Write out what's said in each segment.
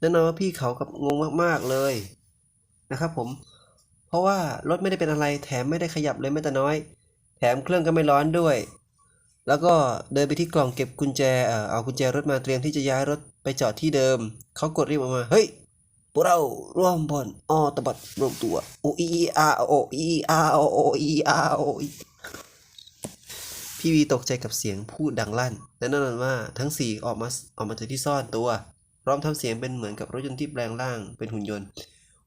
แน่นอนว่าพี่เขากับงงมากๆเลยนะครับผม เพราะว่ารถไม่ได้เป็นอะไรแถมไม่ได้ขยับเลยแม้แต่น้อย แถมเครื่องก็ไม่ร้อนด้วย แล้วก็เดินไปที่กล่องเก็บกุญแจเออเอากุญแจรถมาเตรียมที่จะย้ายรถไปจอดที่เดิม เขากดรีบออกมา เฮ้ยพวกเราร่วมพลออตบัดรวมตัว O E R O E R O O E R O E พี่วีตกใจกับเสียงพูดดังลั่นและแน่นอนว่าทั้งสี่ออกมาออกมาจากที่ซ่อนตัว ร้อมทำเสียงเป็นเหมือนกับรถยนต์ที่แปลงร่างเป็นหุ่นยนต์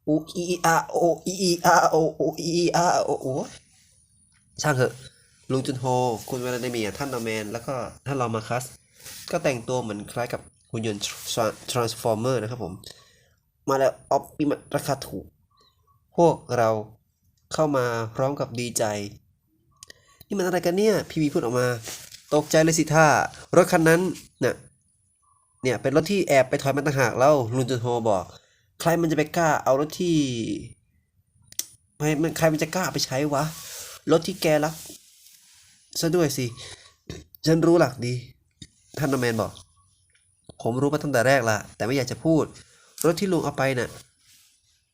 O E R O E R O O E R O โอ้ยช่างเถอะลุงจุนโฮ คุณวลาดเมียท่านนอร์แมน แล้วก็ท่านรอมาคัส ก็แต่งตัวเหมือนคล้ายกับหุ่นยนต์ Transformer นะครับผม มาแล้วออปปิมัตราคาถูก พวกเราเข้ามาพร้อมกับดีใจ นี่มันอะไรกันเนี่ย พี่วีพูดออกมา ตกใจเลยสิท่ารถคันนั้นน่ะ เนี่ยเป็นรถที่แอบไปถอยมันต่างหากแล้วลุงจุนโฮบอก ใครมันจะไปกล้าเอารถที่ไม่มันใครมันจะกล้าไปใช้วะ รถที่แกรักซะด้วยสิ ฉันรู้หลักดี ท่านนอร์แมนบอก ผมรู้มาตั้งแต่แรกละแต่ไม่อยากจะพูด รถที่ลุงเอาไปน่ะ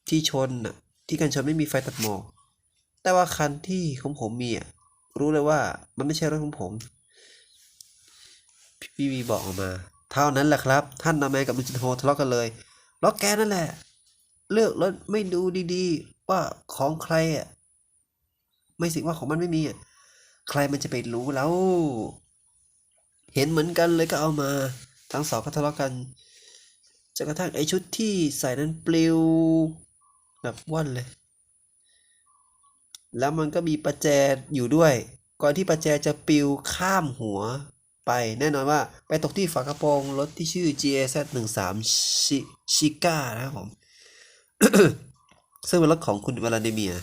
ที่ชนน่ะ ที่กันชนไม่มีไฟตัดหมอก แต่ว่าคันที่ของผมมีอะ รู้เลยว่ามันไม่ใช่รถของผม พี่วีบอกออกมา เท่านั้นแหละครับ ท่านนอร์แมนกับลุงจินโฮทะเลาะกันเลยแล้วแกนั่นแหละ เลือกรถไม่ดูดีๆ ว่าของใครอะไม่สิว่าของมันไม่มีอะใครมันจะไปรู้แล้ว เห็นเหมือนกันเลยก็เอามา ทั้งสองก็ทะเลาะกันจนกระทั่งไอชุดที่ใส่นั้นปลิวแบบว่อนเลย แล้วมันก็มีประแจอยู่ด้วย ก่อนที่ประแจจะปลิวข้ามหัว ไปแน่นอนว่าไปตกที่ฝากระโปรงรถที่ชื่อ GAZ 1 3ชิชิก้านะครับผม ซึ่งเป็นรถของคุณวลาดิเมีย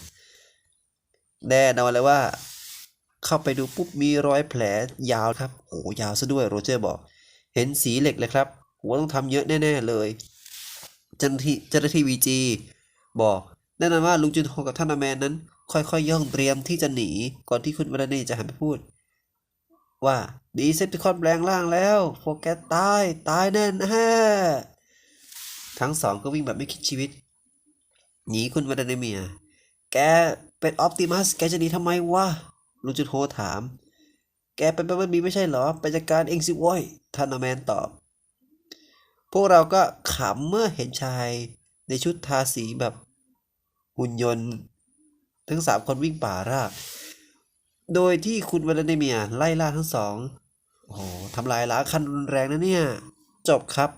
แน่นอนเลยว่า เข้าไปดูปุ๊บมีรอยแผลยาวครับ โอ้ยาวซะด้วยโรเจอร์บอก เห็นสีเหล็กเลยครับหัวต้องทำเยอะแน่ ๆ เลยเจ้าหน้าที่เจ้าหน้าที่วีจีบอกแน่นอนว่าลุงจุนโฮกับท่านอแมนนั้น ค่อยๆย่องเตรียมที่จะหนี ก่อนที่คุณวรานีจะหันไปพูด ว่าดีเซปติคอนแปลงร่างแล้วพวกแกตาย ตายแน่แน่ทั้งสองก็วิ่งแบบไม่คิดชีวิต หนีคุณวลาดิเมีย แกเป็นออปติมัส แกจะหนีทำไมวะลุงจุนโฮถาม แกเป็นแบบนี้ไม่ใช่เหรอ ไปจัดการเองสิโว้ยท่านอแมนตอบ พวกเราก็ขำเมื่อเห็นชายในชุดทาสีแบบหุ่นยนต์ ทั้งสามคนวิ่งป่าราบ โดยที่คุณวลาดิเมียร์ไล่ล่าทั้งสอง โอ้โหทำลายล้างคันรุนแรงนะเนี่ย จบครับ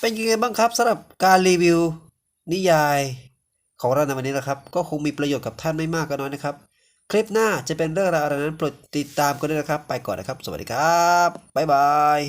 เป็นยังไงบ้างครับสำหรับการรีวิว นิยาย ของเราในวันนี้นะครับ ก็คงมีประโยชน์กับท่านไม่มากก็น้อยนะครับ คลิปหน้าจะเป็นเรื่องราวอะไรนั้นโปรดติดตามกันด้วยนะครับ ไปก่อนนะครับ สวัสดีครับ บ๊ายบาย